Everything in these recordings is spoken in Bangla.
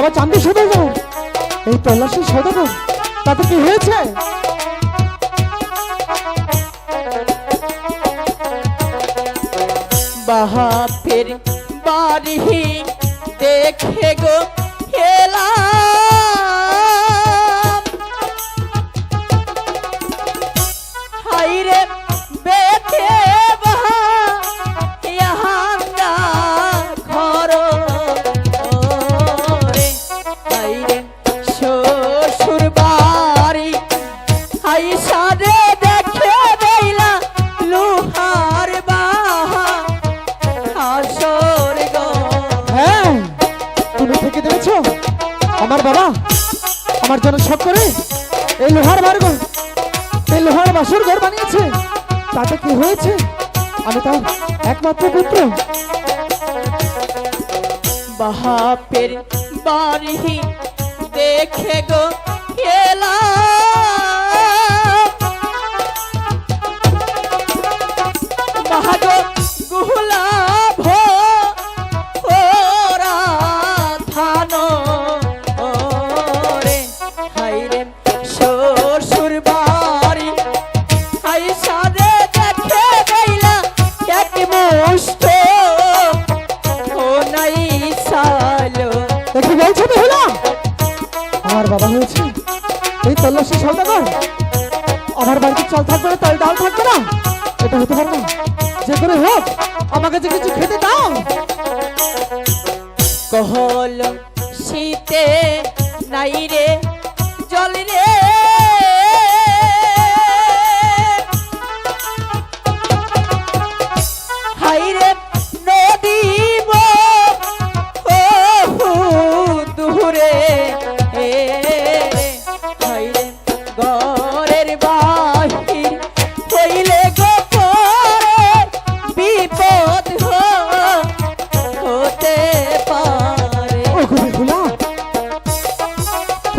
বাবা চান্দি সদাগর এই তল্লাশি সদাগর তাতে কি হয়েছে? বাহা বাহাপের বাড়ি দেখে গো এলাম আমার বাবা, আমার জন্য শখ করে এই লোহার মার্গ এই লোহার বাসুর ঘর বানিয়েছে। তাতে কি হয়েছে? আমি তার একমাত্র পুত্র। বাহাপের বাড়ি দেখে গো মুষ্ট ও নাই সালো দেখি বলছো আমার বাবা হয়েছে। এই তল্লাশি সৌদাগর আমার বাড়িতে চল থাকবে না তাই ডাল থাকবে না। এটা হতে পারে না। যে করে হোক আমাকে যে কিছু খেতে দাও। কহল শীতে নাই রে জল রে।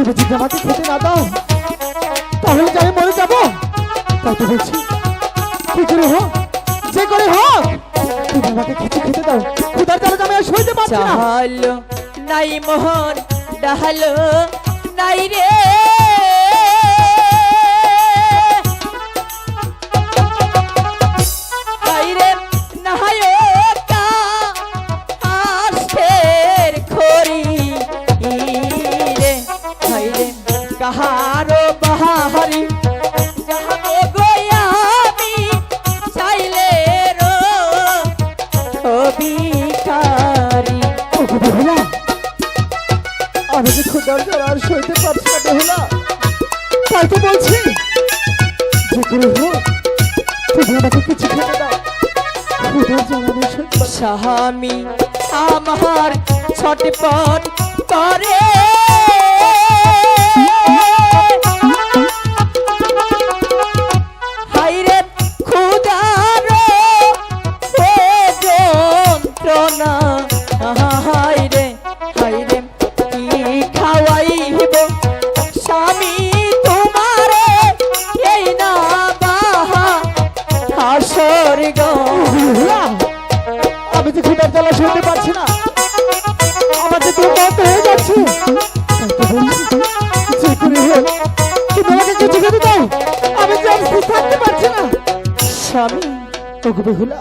তুমি যদি আমাকে খেতে না দাও, তাহলে যে আমি মরে যাব? তাই তো বলছি, কি করে হোক, যে করে হোক, তুমি আমাকে কিছু খেতে দাও। খুদার জ্বালা আমি আর সইতে পারছি না? নাই মোহন, ডাহালো, নাই রে। কাহারো বাহারি আমি যে ক্ষুধার জ্বালা আর সইতে পারছি না বেহুলা তাই তো বলছি যে করে হোক তুমি আমাকে কিছু খেতে দাও। ক্ষুধার জ্বালা আমি সইতে পারছি আমার ছটপট করে। আমি যে ক্ষুধার জ্বালা সইতে পারছি না আমার যে বন্ধ হয়ে যাচ্ছে করে তুমি আমাকে কিছু খেতে দাও আমি যে আর থাকতে পারছি না। স্বামী ওগো বেহুলা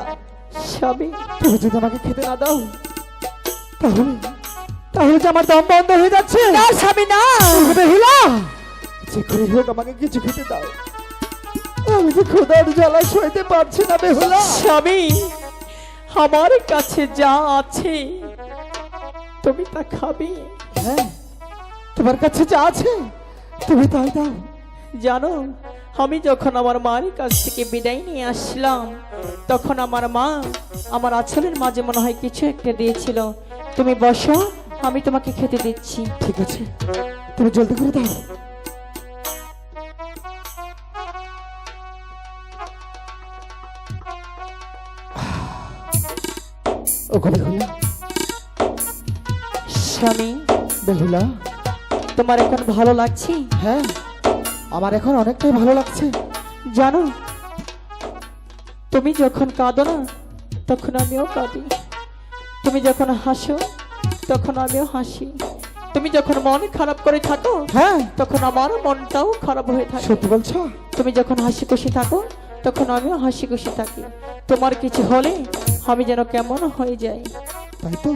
স্বামী তুমি যদি আমাকে খেতে না দাও তাহলে তাহলে যে আমার দম বন্ধ হয়ে যাচ্ছে। না স্বামী না। বেহুলা যে করে হোক আমাকে কিছু খেতে দাও। আমি যে ক্ষুধার জ্বালা সইতে পারছি না বেহুলা। স্বামী আমার কাছে যা আছে তুমি তা খাবে। হ্যাঁ তোমার কাছে যা আছে তুমি তাই দাও। জানো আমি যখন আমার মার কাছ থেকে বিদায় নিয়ে আসলাম তখন আমার মা আমার আঁচলের মাঝে মনে হয় কিছু একটা দিয়েছিল। তুমি বসো আমি তোমাকে খেতে দিচ্ছি। ঠিক আছে তুমি জলদি করে দাও। ওগো বেহুলা স্বামী বেহুলা তোমার এখন ভালো লাগছে? হ্যাঁ আমার এখন অনেকটাই ভালো লাগছে। জানো তুমি যখন কাঁদো না তখন আমিও কাঁদি। তুমি যখন হাসো তখন আমিও হাসি। তুমি যখন মন খারাপ করে থাকো হ্যাঁ। তখন আমার মনটাও খারাপ হয়ে থাকে। সত্যি বলছো? তুমি যখন হাসি খুশি থাকো তখন আমিও হাসি খুশি থাকি। তোমার কিছু হলে আমি যেন কেমন হয়ে যাই। তাই তো?